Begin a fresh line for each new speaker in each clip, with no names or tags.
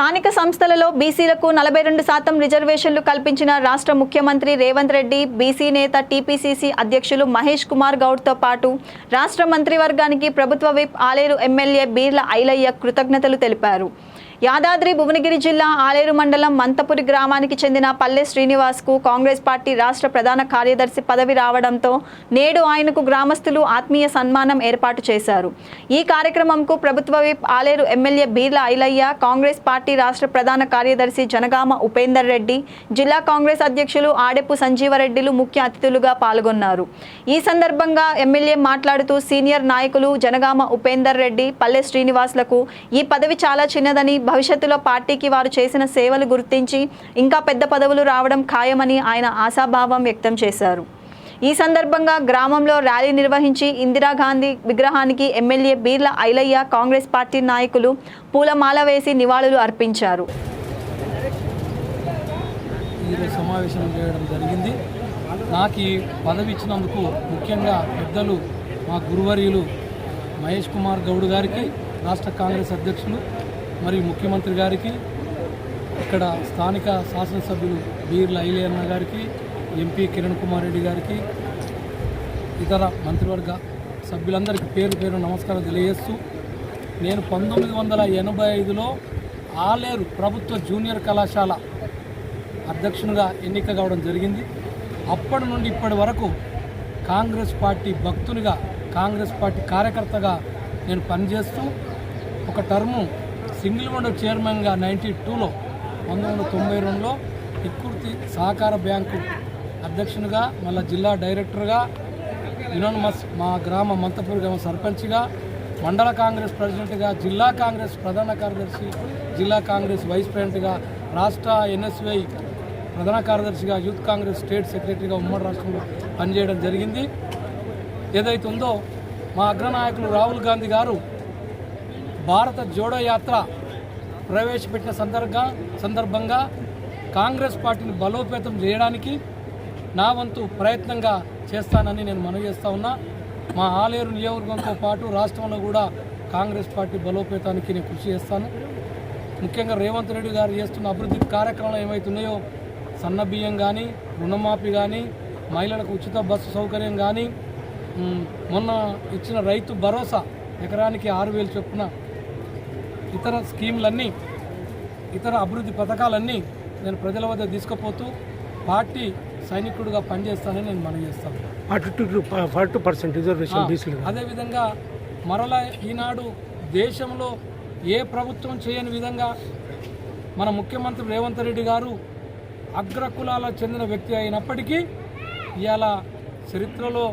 స్థానిక సంస్థలలో బీసీలకు నలభై రెండు శాతం రిజర్వేషన్లు కల్పించిన రాష్ట్ర ముఖ్యమంత్రి రేవంత్ రెడ్డి బీసీ నేత టీపీసీసీ అధ్యక్షులు మహేష్ కుమార్ గౌడ్తో పాటు రాష్ట్ర మంత్రివర్గానికి ప్రభుత్వ విప్ ఆలేరు ఎమ్మెల్యే బీర్ల ఐలయ్య కృతజ్ఞతలు తెలిపారు. యాదాద్రి భువనగిరి జిల్లా ఆలేరు మండలం మంతపురి గ్రామానికి చెందిన పల్లె శ్రీనివాస్కు కాంగ్రెస్ పార్టీ రాష్ట్ర ప్రధాన కార్యదర్శి పదవి రావడంతో నేడు ఆయనకు గ్రామస్తులు ఆత్మీయ సన్మానం ఏర్పాటు చేశారు. ఈ కార్యక్రమంకు ప్రభుత్వ whip Aleru MLA Beerla Ilaiah Congress party రాష్ట్ర ప్రధాన కార్యదర్శి జనగామ ఉపేందర్ రెడ్డి జిల్లా కాంగ్రెస్ అధ్యక్షులు ఆడెపు సంజీవరెడ్డిలు ముఖ్య అతిథులుగా పాల్గొన్నారు. ఈ సందర్భంగా ఎమ్మెల్యే మాట్లాడుతూ సీనియర్ నాయకులు జనగామ ఉపేందర్ రెడ్డి పల్లె శ్రీనివాస్లకు ఈ పదవి చాలా చిన్నదని భవిష్యత్తులో పార్టీకి వారు చేసిన సేవలు గుర్తించి ఇంకా పెద్ద పదవులు రావడం ఖాయమని ఆయన ఆశాభావం వ్యక్తం చేశారు. ఈ సందర్భంగా గ్రామంలో ర్యాలీ నిర్వహించి ఇందిరాగాంధీ విగ్రహానికి MLA Beerla Ilaiah Congress party నాయకులు పూలమాల వేసి నివాళులు అర్పించారు.
సమావేశం చేయడం జరిగింది. నాకు ఈ పదవి ఇచ్చినందుకు ముఖ్యంగా పెద్దలు మా గురువర్యులు మహేష్ కుమార్ గౌడ్ గారికి రాష్ట్ర కాంగ్రెస్ అధ్యక్షులు మరియు ముఖ్యమంత్రి గారికి ఇక్కడ స్థానిక శాసనసభ్యులు బీర్ల ఐలేయన్న గారికి ఎంపీ కిరణ్ కుమార్ రెడ్డి గారికి ఇతర మంత్రివర్గ సభ్యులందరికీ పేరు పేరు నమస్కారం తెలియజేస్తూ నేను పంతొమ్మిది వందల ఎనభై ఐదులో ఆలేరు ప్రభుత్వ జూనియర్ కళాశాల అధ్యక్షునిగా ఎన్నిక కావడం జరిగింది. అప్పటి నుండి ఇప్పటి వరకు కాంగ్రెస్ పార్టీ భక్తునిగా కాంగ్రెస్ పార్టీ కార్యకర్తగా నేను పనిచేస్తూ ఒక టర్ము సింగిల్ విండో చైర్మన్గా నైంటీ టూలో పంతొమ్మిది వందల తొంభై రెండులో ఇక్కుర్తి సహకార బ్యాంకు అధ్యక్షునిగా మళ్ళా జిల్లా డైరెక్టర్గా యునోనమస్ మా గ్రామ మంతపూర్ గ్రామ సర్పంచ్గా మండల కాంగ్రెస్ ప్రెసిడెంట్గా జిల్లా కాంగ్రెస్ ప్రధాన కార్యదర్శి జిల్లా కాంగ్రెస్ వైస్ ప్రెసిడెంట్గా రాష్ట్ర ఎన్ఎస్వై ప్రధాన కార్యదర్శిగా యూత్ కాంగ్రెస్ స్టేట్ సెక్రటరీగా ఉమ్మడి రాష్ట్రంలో పనిచేయడం జరిగింది. ఏదైతే ఉందో మా అగ్రనాయకులు రాహుల్ గాంధీ గారు భారత జోడో యాత్ర ప్రవేశపెట్టిన సందర్భ సందర్భంగా కాంగ్రెస్ పార్టీని బలోపేతం చేయడానికి నా వంతు ప్రయత్నంగా చేస్తానని నేను మనవి చేస్తా ఉన్నా. మా ఆలేరు నియోజకవర్గంతో పాటు రాష్ట్రంలో కూడా కాంగ్రెస్ పార్టీ బలోపేతానికి నేను కృషి చేస్తాను. ముఖ్యంగా రేవంత్ రెడ్డి గారు చేస్తున్న అభివృద్ధి కార్యక్రమాలు ఏమైతున్నాయో సన్న బియ్యం కానీ రుణమాఫీ కానీ మహిళలకు ఉచిత బస్సు సౌకర్యం కానీ మొన్న ఇచ్చిన రైతు భరోసా ఎకరానికి ఆరు వేలు చొప్పున ఇతర స్కీములన్నీ ఇతర అభివృద్ధి పథకాలన్నీ నేను ప్రజల వద్ద తీసుకుపోతూ పార్టీ సైనికుడిగా పనిచేస్తానని నేను మనవి చేస్తాను.
ఫార్టీ టూ పర్సెంట్ రిజర్వేషన్
అదేవిధంగా మరలా ఈనాడు దేశంలో ఏ ప్రభుత్వం చేయని విధంగా మన ముఖ్యమంత్రి రేవంత్ రెడ్డి గారు అగ్రకులాలకు చెందిన వ్యక్తి అయినప్పటికీ ఇవాళ చరిత్రలో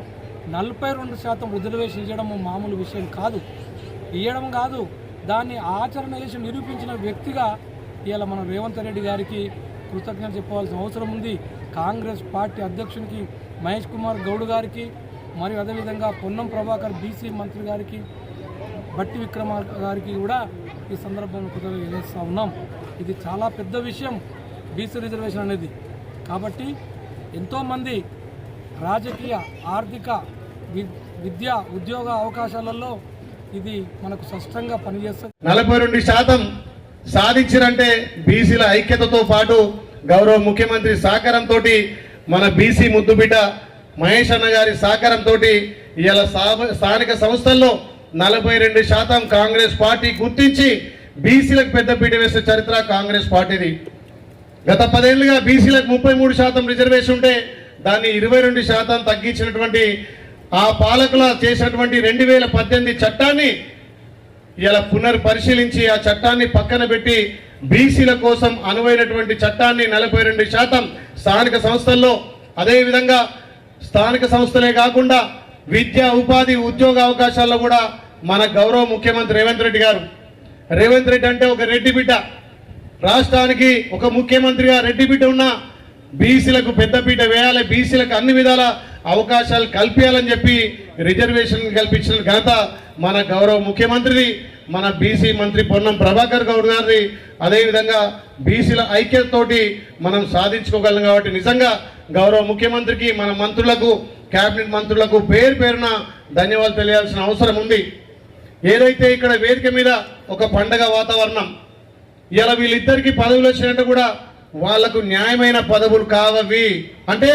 నలభై రెండు శాతం రిజర్వేషన్ ఇవ్వడం మామూలు విషయం కాదు. ఇవ్వడం కాదు. దాన్ని ఆచరణ చేసి నిరూపించిన వ్యక్తిగా ఇవాళ మన రేవంత్ రెడ్డి గారికి కృతజ్ఞత చెప్పవలసిన అవసరం ఉంది. కాంగ్రెస్ పార్టీ అధ్యక్షునికి మహేష్ కుమార్ గౌడ్ గారికి మరియు అదేవిధంగా పొన్నం ప్రభాకర్ బీసీ మంత్రి గారికి బట్టి విక్రమ గారికి కూడా ఈ సందర్భంలో కృతజ్ఞత తెలియజేస్తూ ఉన్నాం. ఇది చాలా పెద్ద విషయం. బీసీ రిజర్వేషన్ అనేది. కాబట్టి ఎంతోమంది రాజకీయ ఆర్థిక వి- విద్య ఉద్యోగ అవకాశాలలో ఇది మనకు స్పష్టంగా పనిచేస్తుంది.
నలభై రెండు శాతం సాధించినంటే బీసీల ఐక్యతతో పాటు గౌరవ ముఖ్యమంత్రి సహకారంతో మన బీసీ ముద్దుబిడ్డ మహేష్ అన్న గారి సహకారంతో ఇవాళ స్థానిక సంస్థల్లో నలభై రెండు శాతం కాంగ్రెస్ పార్టీ గుర్తించి బీసీలకు పెద్దపీట వేసే చరిత్ర కాంగ్రెస్ పార్టీది. గత పదేళ్ళుగా బీసీలకు ముప్పై మూడు శాతం రిజర్వేషన్ ఉంటే దాన్ని ఇరవై రెండు శాతం తగ్గించినటువంటి ఆ పాలకుల చేసినటువంటి రెండు వేల పద్దెనిమిది చట్టాన్ని ఇలా పునర్పరిశీలించి ఆ చట్టాన్ని పక్కన పెట్టి బీసీల కోసం అనువైనటువంటి చట్టాన్ని నలభై రెండు శాతం స్థానిక సంస్థల్లో అదేవిధంగా స్థానిక సంస్థలే కాకుండా విద్య ఉపాధి ఉద్యోగ అవకాశాల్లో కూడా మన గౌరవ ముఖ్యమంత్రి రేవంత్ రెడ్డి గారు. రేవంత్ రెడ్డి అంటే ఒక రెడ్డి బిడ్డ. రాష్ట్రానికి ఒక ముఖ్యమంత్రిగా రెడ్డి బిడ్డ ఉన్న బీసీలకు పెద్దపీట వేయాలి బీసీలకు అన్ని విధాల అవకాశాలు కల్పించాలని చెప్పి రిజర్వేషన్ కల్పించిన ఘనత మన గౌరవ ముఖ్యమంత్రిది మన బీసీ మంత్రి పొన్నం ప్రభాకర్ గౌడ్ గారిది. అదేవిధంగా బీసీల ఐక్యతతోటి మనం సాధించుకోగలం కాబట్టి నిజంగా గౌరవ ముఖ్యమంత్రికి మన మంత్రులకు కేబినెట్ మంత్రులకు పేరు పేరున ధన్యవాదాలు తెలియాల్సిన అవసరం ఉంది. ఏదైతే ఇక్కడ వేదిక మీద ఒక పండగ వాతావరణం ఇలా వీళ్ళిద్దరికీ పదవులు వచ్చినట్టు కూడా వాళ్ళకు న్యాయమైన పదవులు కావవి. అంటే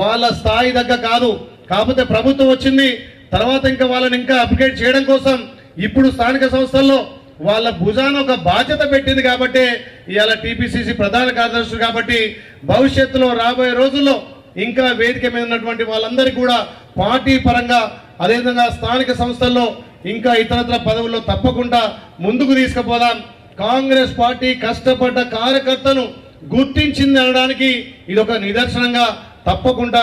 వాళ్ళ స్థాయి దగ్గర కాదు. కాకపోతే ప్రభుత్వం వచ్చింది. తర్వాత ఇంకా వాళ్ళని ఇంకా అప్గ్రేడ్ చేయడం కోసం ఇప్పుడు స్థానిక సంస్థల్లో వాళ్ళ భుజాన ఒక బాధ్యత పెట్టింది కాబట్టి ఇవాళ టీపీసీసీ ప్రధాన కార్యదర్శులు కాబట్టి భవిష్యత్తులో రాబోయే రోజుల్లో ఇంకా వేదిక మీద ఉన్నటువంటి వాళ్ళందరికీ కూడా పార్టీ పరంగా అదేవిధంగా స్థానిక సంస్థల్లో ఇంకా ఇతరత్ర పదవుల్లో తప్పకుండా ముందుకు తీసుకుపోదాం. కాంగ్రెస్ పార్టీ కష్టపడ్డ కార్యకర్తను గుర్తించింది అనడానికి ఇది ఒక నిదర్శనంగా తప్పకుండా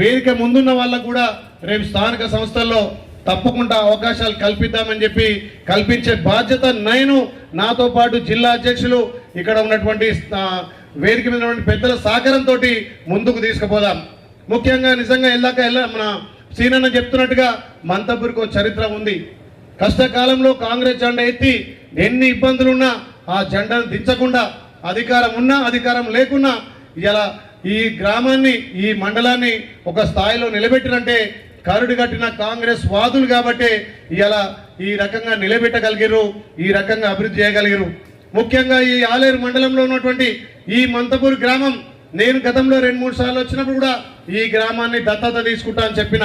వేదిక ముందున్న వాళ్ళకు కూడా రేపు స్థానిక సంస్థల్లో తప్పకుండా అవకాశాలు కల్పిద్దామని చెప్పి కల్పించే బాధ్యత నేను నాతో పాటు జిల్లా అధ్యక్షులు ఇక్కడ ఉన్నటువంటి వేదిక మీద ఉన్నటువంటి పెద్దల సహకారంతో ముందుకు తీసుకుపోదాం. ముఖ్యంగా నిజంగా వెళ్ళాక వెళ్ళ మన సీనన్న చెప్తున్నట్టుగా మంతపూర్కి చరిత్ర ఉంది. కష్టకాలంలో కాంగ్రెస్ జెండా ఎత్తి ఎన్ని ఇబ్బందులున్నా ఆ జెండాను దించకుండా అధికారం ఉన్నా అధికారం లేకున్నా ఇలా ఈ గ్రామాన్ని ఈ మండలాన్ని ఒక స్థాయిలో నిలబెట్టినంటే కరుడు కట్టిన కాంగ్రెస్ వాదులు కాబట్టి ఇలా ఈ రకంగా నిలబెట్టగలిగారు ఈ రకంగా అభివృద్ధి చేయగలిగారు ముఖ్యంగా ఈ ఆలేరు మండలంలో ఉన్నటువంటి ఈ మంతపూర్ గ్రామం నేను గతంలో రెండు మూడు సార్లు వచ్చినప్పుడు కూడా ఈ గ్రామాన్ని దత్తత తీసుకుంటా అని చెప్పిన.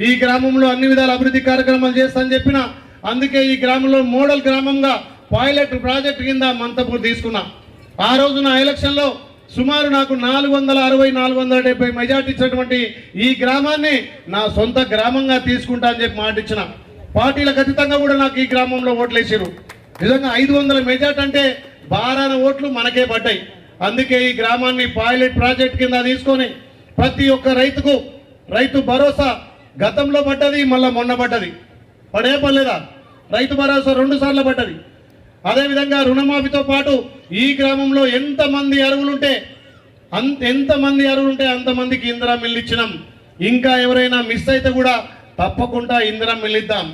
ఈ గ్రామంలో అన్ని విధాల అభివృద్ధి కార్యక్రమాలు చేస్తా అని చెప్పిన. అందుకే ఈ గ్రామంలో మోడల్ గ్రామంగా పైలట్ ప్రాజెక్ట్ కింద మంతపూర్ తీసుకున్నా. ఆ రోజున ఎలక్షన్లో సుమారు నాకు నాలుగు వందల అరవై నాలుగు వందల డెబ్బై మెజార్టీ ఇచ్చినటువంటి ఈ గ్రామాన్ని నా సొంత గ్రామంగా తీసుకుంటా అని చెప్పి మాట ఇచ్చిన పార్టీలకు అతీతంగా కూడా నాకు ఈ గ్రామంలో ఓట్లు వేసారు నిజంగా ఐదు వందల మెజార్టీ అంటే బారాన ఓట్లు మనకే పడ్డాయి. అందుకే ఈ గ్రామాన్ని పైలట్ ప్రాజెక్ట్ కింద తీసుకొని ప్రతి ఒక్క రైతుకు రైతు భరోసా గతంలో పడ్డది మళ్ళా మొన్న పడ్డది. పడే పర్లేదా రైతు భరోసా రెండు సార్లు పడ్డది. అదేవిధంగా రుణమాఫీతో పాటు ఈ గ్రామంలో ఎంతమంది అరువులుంటే అంత ఎంతమంది అరువులుంటే అంతమందికి ఇందిరా మిల్లు ఇచ్చినాం. ఇంకా ఎవరైనా మిస్ అయితే కూడా తప్పకుండా ఇందిరా మిల్లు ఇద్దాం.